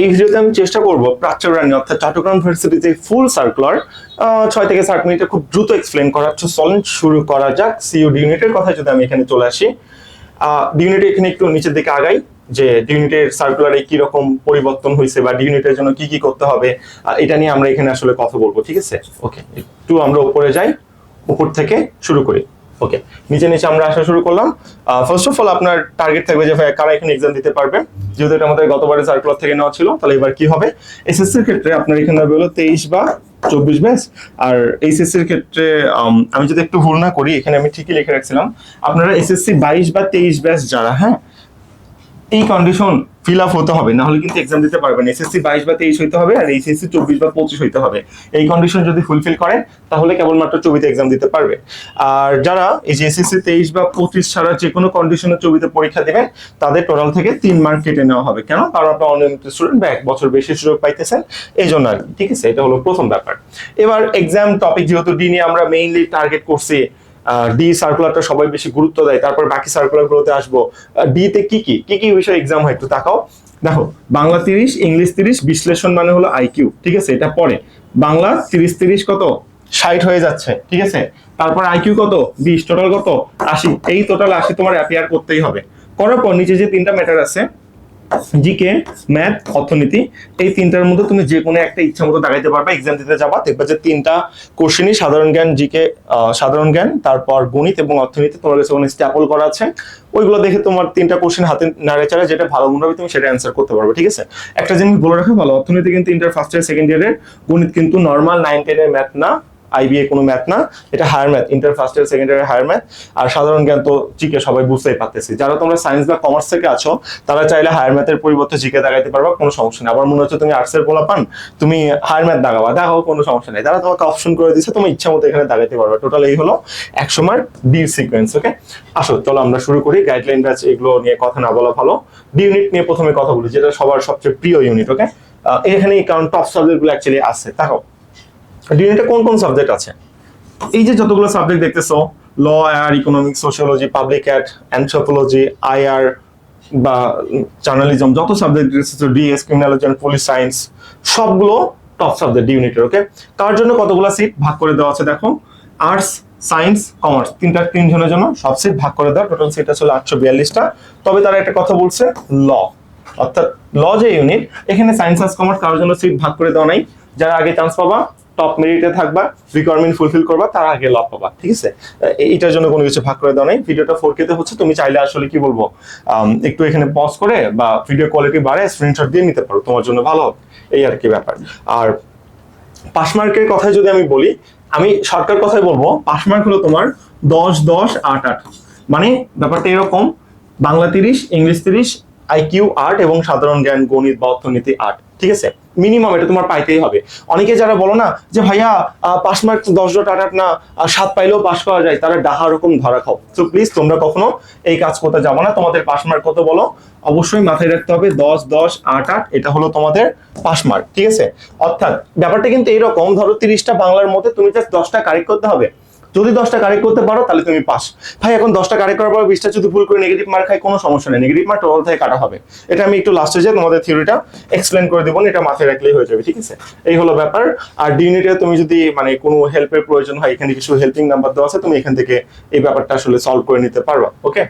এই ভিডিওতে আমি চেষ্টা করব প্রাচ্য রানী, অর্থাৎ চট্টগ্রাম ভার্সিটিতে ফুল সার্কুলার ছয় থেকে সাত মিনিটে খুব দ্রুত এক্সপ্লেন করা হচ্ছে শুরু করা যাক। সিইউ ইউনিটের কথা যদি আমি এখানে চলে আসি। ইউনিটে এখানে একটু নিচের দিকে আগাই, যে ইউনিটের সার্কুলারে কি রকম পরিবর্তন হয়েছে বা ইউনিটের জন্য কি কি করতে হবে এটা নিয়ে আমরা এখানে আসলে কথা বলব, ঠিক আছে? ওকে একটু আমরা উপরে যাই, উপর থেকে শুরু করি। ওকে নিচে নিচে আমরা আসা শুরু করলাম। ফার্স্ট অফ অল আপনার টার্গেট থাকবে যে ভাই কারা এখানে এক্সাম দিতে পারবে। যেহেতু এটা আমাদের গতবারের সার্কুলার থেকে নেওয়া ছিল, তাহলে এবার কি হবে? এসএসসির ক্ষেত্রে আপনার এখানে হবে হলো তেইশ বা চব্বিশ ব্যাচ আর এইচএসসির ক্ষেত্রে আমি যদি একটু ভুল না করি, এখানে আমি ঠিকই লিখে রাখছিলাম। আপনারা এসএসসি বাইশ বা তেইশ ব্যাচ যারা হ্যাঁ এই কন্ডিশন ফিল আপ হতে হবে না হলে কিন্তু এক্সাম দিতে পারবেন এসএসসি বাইশ বা তেইশ হইতে হবে আর এইচএসসি চব্বিশ বা পঁচিশ হইতে হবে। এই কন্ডিশন যদি ফুলফিল করেন তাহলে কেবলমাত্র চবিতে এক্সাম দিতে পারবে। আর যারা এই যে এসএসসি তেইশ বা পঁচিশ ছাড়া যে কোনো কন্ডিশনে চবিতে পরীক্ষা দেবেন তাদের টোটাল থেকে তিন মার্ক কেটে নেওয়া হবে। কেন? কারণ আপনার অনিয়মিত স্টুডেন্ট বা এক বছর বেশি সুযোগ পাইতেছেন এই জন্য আর ঠিক আছে? এটা হলো প্রথম ব্যাপার। এবার এক্সাম টপিক যেহেতু ডি আমরা মেইনলি টার্গেট করছি ডি সার্কুলারটা সবাই বেশি গুরুত্ব দেয়, তারপর বাকি সার্কুলার গুলোতে আসব ডি তে কি কি? কি কি বিষয় এক্সাম হয় একটু তাকাও। দেখো, বাংলা তিরিশ, ইংলিশ তিরিশ, বিশ্লেষণ মানে হলো আইকিউ ঠিক আছে? এটা পরে। বাংলা তিরিশ তিরিশ কত? ষাট হয়ে যাচ্ছে, ঠিক আছে? তারপর আইকিউ কত? বিশ টোটাল কত? আশি। এই টোটাল আশি তোমার অ্যাপিয়ার করতেই হবে। করার পর নিচে যে তিনটা ম্যাটার আছে জিকে, ম্যাথ, অর্থনীতি, এই তিনটার মধ্যে তুমি যে কোনো একটা ইচ্ছা মতো দাঁড়াইতে পারবে এক্সাম দিতে যাবা। দেখবে যে তিনটা কোশ্চেনই সাধারণ জ্ঞান, জিকে সাধারণ জ্ঞান, তারপর গণিত এবং অর্থনীতি, তোমার কাছে ওখানে স্ট্যাপল করা আছে। ওইগুলো দেখে তোমার তিনটা কোশ্চেন হাতে নাড়ে চাড়ে যেটা ভালো মনে হবে তুমি সেটা অ্যান্সার করতে পারবে, ঠিক আছে? একটা জিনিস বলে রাখা, ভালো, অর্থনীতি কিন্তু ইন্টার ফার্স্ট ইয়ার সেকেন্ড ইয়ারের গণিত কিন্তু নর্মাল নাইন টেনের ম্যাথ না। আইবিএ কোনো ম্যাথ না, এটা higher math inter first year second year higher math আর সাধারণ জ্ঞান তো জিকে সবাই বুঝতেই পারতেছি। যারা তোমরা সায়েন্স বা কমার্স থেকে আছো, তারা চাইলে হায়ার ম্যাথের পরিবর্তে জিকে দাগাইতে পারবা, কোনো সমস্যা নেই। আবার মনে হচ্ছে তুমি আর্টসের বলা পান তুমি হায়ার ম্যাথ দাগাবা। দেখাও কোনো সমস্যা নেই। তারা তোমাকে অপশন করে দিচ্ছে তুমি ইচ্ছা মতো এখানে দাগাইতে পারবা। টোটাল এই হলো একশো মার্ক ডি সিকোয়েন্স ওকে আসো, চলো আমরা শুরু করি। গাইডলাইন ব্যাচ এগুলো নিয়ে কথা না বলা ভালো। ডি ইউনিট নিয়ে প্রথমে কথা বলি, যেটা সবার সবচেয়ে প্রিয় ইউনিট ওকে এখানে কারণ টপ সাবজেক্টগুলো অ্যাকচুয়ালি আছে। দেখো ডি ইউনিটে কোন কোন সাবজেক্ট আছে? এই যে যতগুলো সাবজেক্ট দেখতেছো ল আর economics sociology public ad anthropology IR বা জার্নালিজম যত সাবজেক্ট দেখতেছো DS criminology and police science সবগুলো টপ সাবজেক্ট ইউনিটের ওকে তার জন্য কতগুলো সিট ভাগ করে দেওয়া আছে দেখো? আর্টস সায়েন্স কমার্স তিনটা, তিনজনের জন্য সব সিট ভাগ করে দেওয়া টোটাল সিট আসলে আটশো বিয়াল্লিশটা। তবে তারা একটা কথা বলছে ল অর্থাৎ ল যে ইউনিট এখানে সায়েন্স আর্টস কমার্স কারোর জন্য সিট ভাগ করে দেওয়া নাই। যারা আগে চান্স পাবা টপ মেরিটে থাকবা রিকোয়ারমেন্ট ফুলফিল করবা, তার আগে লাভ পাবা, ঠিক আছে? এইটার জন্য কোনো কিছু ভাগ করে দেওয়া নাই। ভিডিওটা ফোর কেতে হচ্ছে, তুমি চাইলে আসলে কি বলব একটু এখানে পজ করে বা ভিডিও কোয়ালিটি বাড়ায় স্ক্রিনশট দিয়ে নিতে পারো, তোমার জন্য ভালো এই আর কি ব্যাপার। আর পাস মার্কের কথাই যদি আমি বলি, আমি সরকার কথাই বলব পাস মার্ক হলো তোমার দশ দশ, আট আট। মানে ব্যাপারটা এরকম, বাংলা তিরিশ, ইংলিশ তিরিশ আইকিউ আর্ট এবং সাধারণ জ্ঞান, গণিত বা অর্থনীতি আর্ট ঠিক আছে? মিনিমাম এটা তোমার পাইতেই হবে। অনেকে যারা বলো না যে, ভাইয়া পাস মার্ক দশ ডট আট আট না সাত পাইলেও পাস করা যায়। তারা ডাহা রকম ধরা খাও। তো প্লিজ তোমরা কখনো এই কাজ করতে যাব না। তোমাদের পাস মার্ক কত বলো? অবশ্যই মাথায় রাখতে হবে দশ দশ, আট আট, এটা হলো তোমাদের পাস মার্ক, ঠিক আছে? অর্থাৎ ব্যাপারটা কিন্তু এরকম, ধরো তিরিশটা বাংলার মধ্যে তুমি জাস্ট দশটা কারেক্ট করতে হবে। যদি দশটা কারেক্ট করতে পারো, তাহলে তুমি পাস। ভাই, এখন দশটা কারেক্ট করার পর বিশটা যদি ভুল করে নেগেটিভ মার্ক খাই কোনো সমস্যা নেই। নেগেটিভ মার্ক টোটাল থেকে কাটা হবে। এটা আমি একটু লাস্টে যে তোমাদের থিওরিটা এক্সপ্লেন করে দেবো, এটা মাথায় রাখলেই হয়ে যাবে, ঠিক আছে? এই হলো ব্যাপার। আর ডি ইউনিটে তুমি যদি মানে কোনো হেল্পের প্রয়োজন হয়, এখানে কিছু হেল্পিং নাম্বার দেওয়া আছে, তুমি এখান থেকে এই ব্যাপারটা আসলে সলভ করে নিতে পারবা ওকে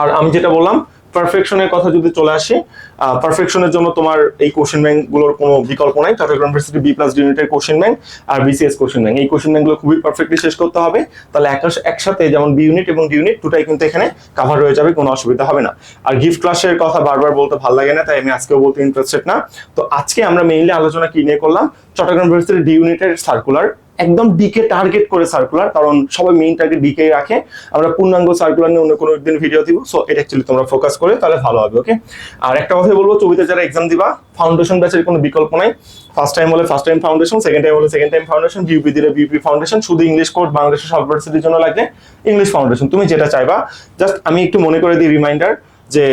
আর আমি যেটা বললাম পারফেকশনের কথা যদি চলে আসি পারফেকশনের জন্য তোমার এই কোশ্চেন ব্যাংকগুলোর কোনো বিকল্প নাই। চট্টগ্রাম ইউনিভার্সিটি বি প্লাস ইউনিটের কোশ্চেন ব্যাংক আর বিসিএস কোশ্চেন ব্যাংক এই কোশ্চেন ব্যাংকগুলো খুবই পারফেক্টলি শেষ করতে হবে। তাহলে একা- একসাথে যেমন বি ইউনিট এবং ডি ইউনিট দুটাই কিন্তু এখানে কাভার হয়ে যাবে, কোনো অসুবিধা হবে না। আর গিফট ক্লাসের কথা বারবার বলতে ভালো লাগে না, তাই আমি আজকেও বলতে ইন্টারেস্টেড না। তো আজকে আমরা মেইনলি আলোচনা কি নিয়ে করলাম? চট্টগ্রাম ইউনিভার্সিটি ডি ইউনিটের সার্কুলার একদম ডিকে টার্গেট করে সার্কুলার কারণ সবাই মেইন টার্গেট ডিকে রাখে। আমরা পূর্ণাঙ্গ সার্কুলার নিয়ে অন্য কোনো দিন ভিডিও দিব সো এটা অ্যাকচুয়ালি তোমরা ফোকাস করে, তাহলে ভালো হবে ওকে আর একটা কথা বলব, ছবিতে যারা এক্সাম দিবা ফাউন্ডেশন ব্যাচের কোনো বিকল্প নাই। ফার্স্ট টাইম হলে first time foundation second time হলে সেকেন্ড টাইম ফাউন্ডেশন বিউপি দিলে বিউপি ফাউন্ডেশন শুধু ইংলিশ কোর্স বাংলাদেশের সব জন্য লাগবে ইংলিশ ফাউন্ডেশন তুমি যেটা চাইবা জাস্ট আমি একটু মনে করে দিই রিমাইন্ডার যে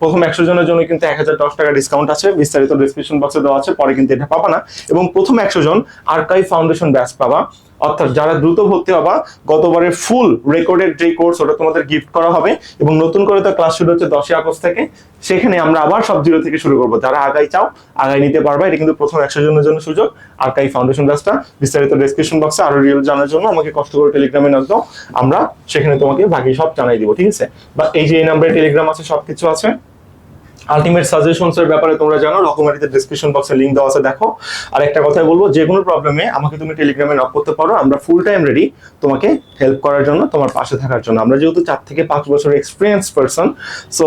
প্রথম একশো জনের জন্য কিন্তু এক হাজার দশ টাকা ডিসকাউন্ট আছে, বিস্তারিত ডিসক্রিপশন বক্সে দেওয়া আছে, পরে কিন্তু এটা পাবা না। এবং প্রথম একশো জন আর্কাইভ ফাউন্ডেশন ব্যাচ পাবা। অর্থাৎ যারা দ্রুত ভর্তি হবা, গতবারের ফুল রেকর্ডেড যে কোর্স ওটা তোমাদের গিফট করা হবে এবং নতুন করে তো ক্লাস শুরু হচ্ছে দশই আগস্ট থেকে, সেখানে আমরা আবার সব জিরো থেকে শুরু করব। যারা আগাই চাও আগাই নিতে পারবে, এটা কিন্তু প্রথম একশো জনের জন্য সুযোগ। আর কাই ফাউন্ডেশন ব্যাচটা বিস্তারিত ডেসক্রিপশন বক্সে আরও রিয়েল জানার জন্য আমাকে কষ্ট করে টেলিগ্রামে নাচ দাও। আমরা সেখানে তোমাকে বাকি সব জানাই দিব, ঠিক আছে? বা এই যে এই নাম্বারে টেলিগ্রাম আছে, সবকিছু আছে। আলটিমেট সাজেশনস এর ব্যাপারে তোমরা জানো, রকমারিতে ডেসক্রিপশন বক্সে লিংক দেওয়া আছে, দেখো। আর একটা কথাই বলব, যে কোনো প্রবলেমে আমাকে তুমি টেলিগ্রামে নক করতে পারো, আমরা ফুল টাইম রেডি তোমাকে হেল্প করার জন্য, তোমার পাশে থাকার জন্য। আমরা যেহেতু চার থেকে পাঁচ বছর এক্সপিরিয়েন্স পারসন সো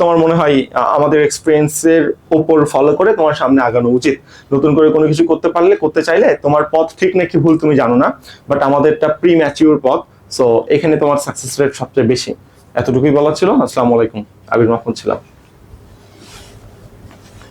তোমার মনে হয় আমাদের এক্সপিরিয়েন্সের উপর ফলো করে তোমার সামনে আগানো উচিত। নতুন করে কোনো কিছু করতে পারলে, করতে চাইলে তোমার পথ ঠিক নাকি ভুল তুমি জানো না বাট আমাদেরটা প্রি ম্যাচিউর পথ সো এখানে তোমার সাকসেস রেট সবচেয়ে বেশি। এতটুকুই বলা ছিল, আসসালামু আলাইকুম, আবির মাহমুদ ছিলাম।